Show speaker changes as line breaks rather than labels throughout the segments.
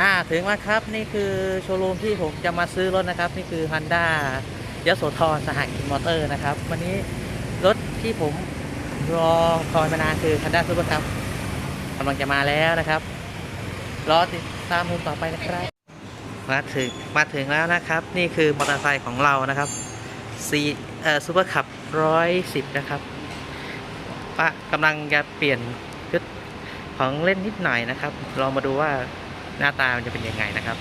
อ่าถึงแล้วครับนี่คือโชว์รูมที่ผมจะมาซื้อรถนะครับ นี่คือ Honda ยโสธรสหกิจมอเตอร์นะครับ วันนี้รถที่ผมรอคอยมานานคือ Honda Super Cup กำลังจะมาแล้วนะครับ รอติดตามผมต่อไปนะครับ มาถึงมาถึงแล้วนะครับ นี่คือมอเตอร์ไซค์ของเรานะครับซีเอ่อซูเปอร์คับร้อยสิบนะครับปะกำลังจะเปลี่ยนชุดของเล่นนิดหน่อยนะครับ ลองมาดูว่า หน้าตามันจะเป็นยังไงนะครับ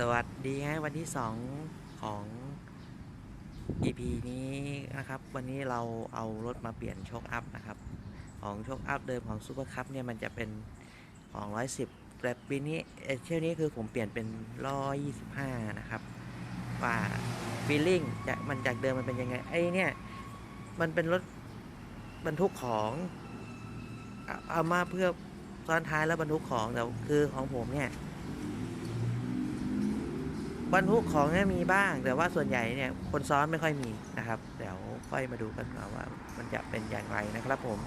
สวัสดีฮะวันที่ 2 ของ EP นี้นะครับ วันนี้เราเอารถมาเปลี่ยนโชคอัพนะครับ ของโชคอัพเดิมของซูเปอร์คัพเนี่ยมันจะเป็นของ 110 แต่ปีนี้เอ่อเที่ยวนี้คือผมเปลี่ยนเป็น 125 นะครับ ว่าฟีลลิ่งจะมันจากเดิมมันเป็นยังไง ไอ้เนี่ย มันเป็นรถบรรทุกของเอามาเพื่อซ้อนท้ายแล้วบรรทุกของแต่คือของผมเนี่ย บรรทุกของเนี่ยมีบ้าง แต่ว่าส่วนใหญ่เนี่ยคนซ้อนไม่ค่อยมีนะครับ เดี๋ยวค่อยมาดูกันว่ามันจะเป็นอย่างไรนะครับผม